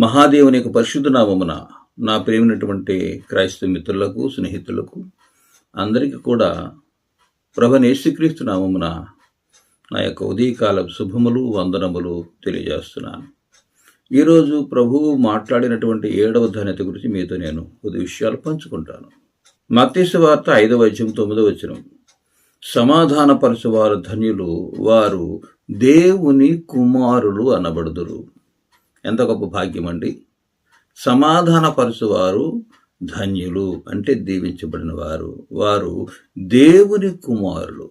మహాదేవుని యొక్క పరిశుద్ధ నామమున నా ప్రేమైనటువంటి క్రైస్తవ మిత్రులకు స్నేహితులకు అందరికీ కూడా ప్రభ నామమున నా యొక్క ఉదయకాల శుభములు వందనములు తెలియజేస్తున్నాను. ఈరోజు ప్రభువు మాట్లాడినటువంటి ఏడవ ధన్యత గురించి మీతో నేను కొద్ది విషయాలు పంచుకుంటాను. మత్స్య వార్త ఐదవ అధ్యాయం తొమ్మిదవ వచనం. సమాధానపరచువారు ధన్యులు వారు దేవుని కుమారులు అనబడుదురు. ఎంత గొప్ప భాగ్యం అండి సమాధానపరచువారు ధన్యులు అంటే దీవించబడిన వారు వారు దేవుని కుమారులు.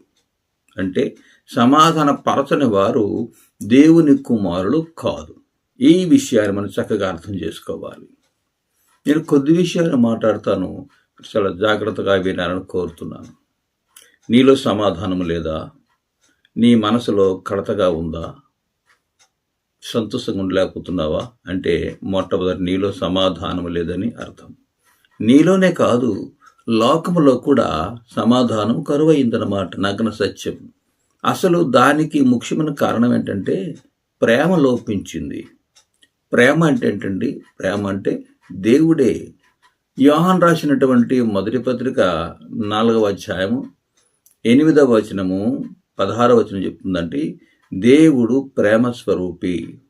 అంటే సమాధాన పరచని వారు దేవుని కుమారులు కాదు. ఈ విషయాన్ని మనం చక్కగా అర్థం చేసుకోవాలి. నేను కొద్ది విషయాలు మాట్లాడతాను. చాలా జాగ్రత్తగా వినాలని కోరుతున్నాను. నీలో సమాధానం లేదా? నీ మనసులో కడతగా ఉందా? సంతోషంగా ఉండలేకపోతున్నావా అంటే మొట్టమొదటి నీలో సమాధానం లేదని అర్థం. నీలోనే కాదు లోకములో కూడా సమాధానం కరువైందన్నమాట నగ్న సత్యం. అసలు దానికి ముఖ్యమైన కారణం ఏంటంటే ప్రేమ లోపించింది. ప్రేమ అంటే ఏంటండి? ప్రేమ అంటే దేవుడే యోహాన్ రాసినటువంటి మొదటి పత్రిక నాలుగవ అధ్యాయము ఎనిమిదవ వచనము పదహారవ వచనం చెప్తుందంటే దేవుడు ప్రేమ స్వరూపి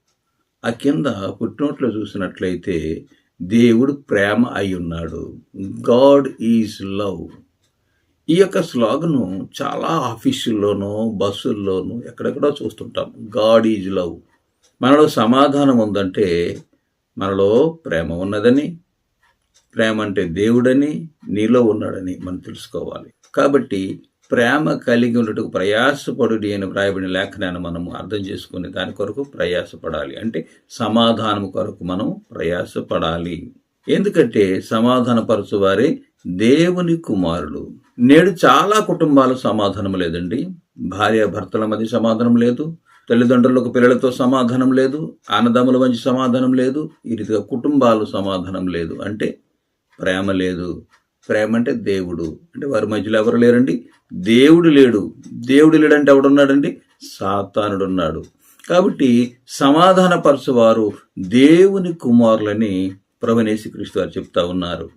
ఆ కింద పుట్టినోట్లో చూసినట్లయితే దేవుడు ప్రేమ అయి ఉన్నాడు. God is love. ఈ యొక్క స్లోగను చాలా ఆఫీసుల్లోనూ బస్సుల్లోనూ ఎక్కడెక్కడో చూస్తుంటాం. God is love. మనలో సమాధానం ఉందంటే మనలో ప్రేమ ఉన్నదని ప్రేమ అంటే దేవుడని నీలో ఉన్నాడని మనం తెలుసుకోవాలి. కాబట్టి ప్రేమ కలిగి ఉండటకు ప్రయాసపడుడి అని వ్రాయబడిన లేఖనాన్ని మనం అర్థం చేసుకుని దాని కొరకు ప్రయాసపడాలి. అంటే సమాధానం కొరకు మనం ప్రయాసపడాలి. ఎందుకంటే సమాధానపరచువారే దేవుని కుమారుడు నేడు చాలా కుటుంబాలు సమాధానం లేదండి. భార్య భర్తల మధ్య సమాధానం లేదు. తల్లిదండ్రులకు పిల్లలతో సమాధానం లేదు. అన్నదమ్ముల మధ్య సమాధానం లేదు. ఈ రీతిగా కుటుంబాలు సమాధానం లేదు. అంటే ప్రేమ లేదు. ప్రేమ అంటే దేవుడు. అంటే వారి మధ్యలో ఎవరు లేరండి? దేవుడు లేడు. దేవుడు లేడంటే ఎవడున్నాడండి? సాతానుడు ఉన్నాడు కాబట్టి సమాధానపరచువారు దేవుని కుమారులని ప్రభనేసి వారు చెప్తా ఉన్నారు.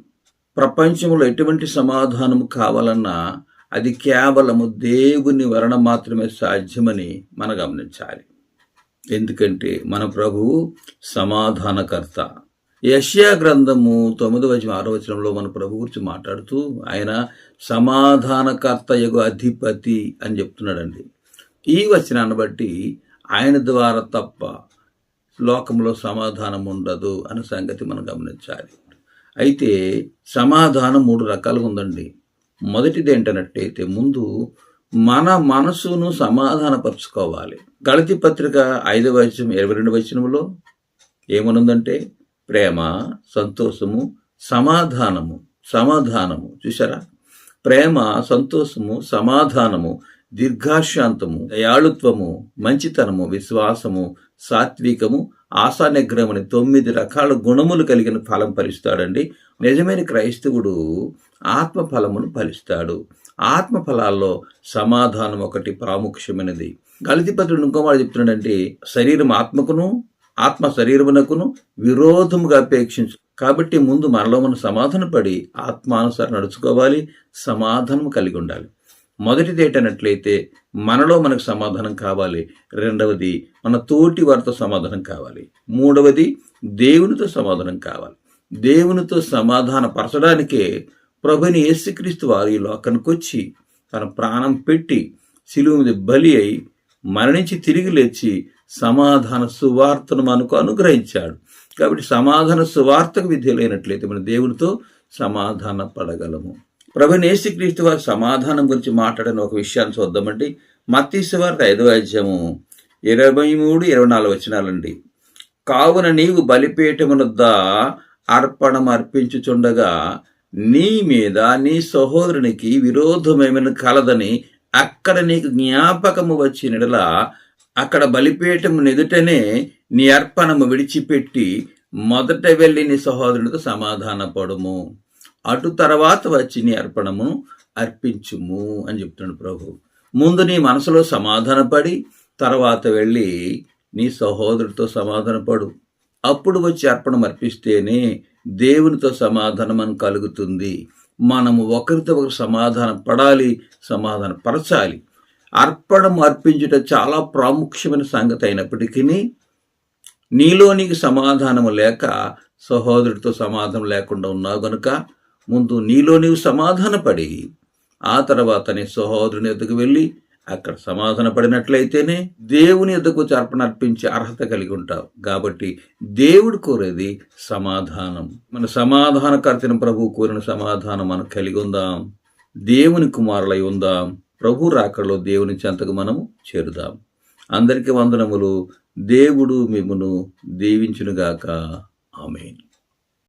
ప్రపంచంలో ఎటువంటి సమాధానము కావాలన్నా అది కేవలము దేవుని వలన మాత్రమే సాధ్యమని మనం గమనించాలి. ఎందుకంటే మన ప్రభువు సమాధానకర్త. యష్యా గ్రంథము తొమ్మిదవ వచనం ఆరో వచనంలో మన ప్రభు గురించి మాట్లాడుతూ ఆయన సమాధానకర్త యగు అధిపతి అని చెప్తున్నాడండి. ఈ వచనాన్ని బట్టి ఆయన ద్వారా తప్ప లోకంలో సమాధానం ఉండదు అనే సంగతి మనం గమనించాలి. అయితే సమాధానం మూడు రకాలుగా ఉందండి. మొదటిది ఏంటన్నట్టయితే ముందు మన మనసును సమాధానపరుచుకోవాలి. గళతి పత్రిక ఐదవ వచనం ఇరవై రెండు వచనంలో ఏమనుందంటే ప్రేమ సంతోషము సమాధానము సమాధానము. చూసారా ప్రేమ సంతోషము సమాధానము దీర్ఘాశాంతము దయాళుత్వము మంచితనము విశ్వాసము సాత్వికము ఆశానిగ్రహమని తొమ్మిది రకాల గుణములు కలిగిన ఫలం ఫలిస్తాడండి. నిజమైన క్రైస్తవుడు ఆత్మ ఫలమును ఫలిస్తాడు. ఆత్మ ఫలాల్లో సమాధానం ఒకటి ప్రాముఖ్యమైనది. గళితిపత్రుడు ఇంకో మాట చెప్తున్నాడంటే శరీరం ఆత్మకును ఆత్మ శరీరమునకును విరోధముగా అపేక్షించు. కాబట్టి ముందు మనలో మనం సమాధానపడి ఆత్మానుసారం నడుచుకోవాలి సమాధానం కలిగి ఉండాలి. మొదటిది ఏంటన్నట్లయితే మనలో మనకు సమాధానం కావాలి. రెండవది మన తోటి వారితో సమాధానం కావాలి. మూడవది దేవునితో సమాధానం కావాలి. దేవునితో సమాధాన పరచడానికే ప్రభుని యేసుక్రీస్తు వారు ఈ లోకానికి వచ్చి తన ప్రాణం పెట్టి శిలువు మీద బలి అయి మరణించి తిరిగి లేచి సమాధాన సువార్తను మనకు అనుగ్రహించాడు. కాబట్టి సమాధాన సువార్తకు విధులైనట్లయితే మన దేవునితో సమాధాన పడగలము. ప్రభుని యేసుక్రీస్తు వారి సమాధానం గురించి మాట్లాడిన ఒక విషయాన్ని చూద్దామండి. మత్తీసు వారి ఐదవ అధ్యాయము ఇరవై మూడు ఇరవై నాలుగు వచ్చినాలండి కావున నీవు బలిపీఠమునొద్ద అర్పణం అర్పించుచుండగా నీ మీద నీ సహోదరునికి విరోధమేమైనా కలదని అక్కడ నీకు జ్ఞాపకము వచ్చినలా అక్కడ బలిపీఠము ఎదుటనే నీ అర్పణము విడిచిపెట్టి మొదట వెళ్ళి నీ సహోదరునితో సమాధానపడుము. అటు తర్వాత వచ్చి నీ అర్పణము అర్పించుము అని చెప్తున్నాడు ప్రభు. ముందు నీ మనసులో సమాధానపడి తర్వాత వెళ్ళి నీ సహోదరుడితో సమాధానపడు. అప్పుడు వచ్చి అర్పణం అర్పిస్తేనే దేవునితో సమాధానం అని కలుగుతుంది. మనము ఒకరితో ఒకరు సమాధానం పడాలి సమాధానం పరచాలి అర్పణం అర్పించుట చాలా ప్రాముఖ్యమైన సంగతి అయినప్పటికీ నీలో నీకు సమాధానం లేక సహోదరుడితో సమాధానం లేకుండా ఉన్నావు గనుక ముందు నీలో నీవు సమాధానపడి ఆ తర్వాత నీ సహోదరుని ఎద్దకు వెళ్ళి అక్కడ సమాధాన పడినట్లయితేనే దేవుని ఎద్దకు వచ్చి అర్పణ అర్పించే అర్హత కలిగి ఉంటావు. కాబట్టి దేవుడు కోరేది సమాధానం. మన సమాధానకర్తన ప్రభు కోరిన సమాధానం మనం కలిగి ఉందాం. దేవుని కుమారులై ఉందాం. ప్రభు రాకడలో దేవుని చెంతకు మనము చేరుదాం. అందరికీ వందనములు. దేవుడు మిమ్మను దీవించునుగాక. ఆమెను.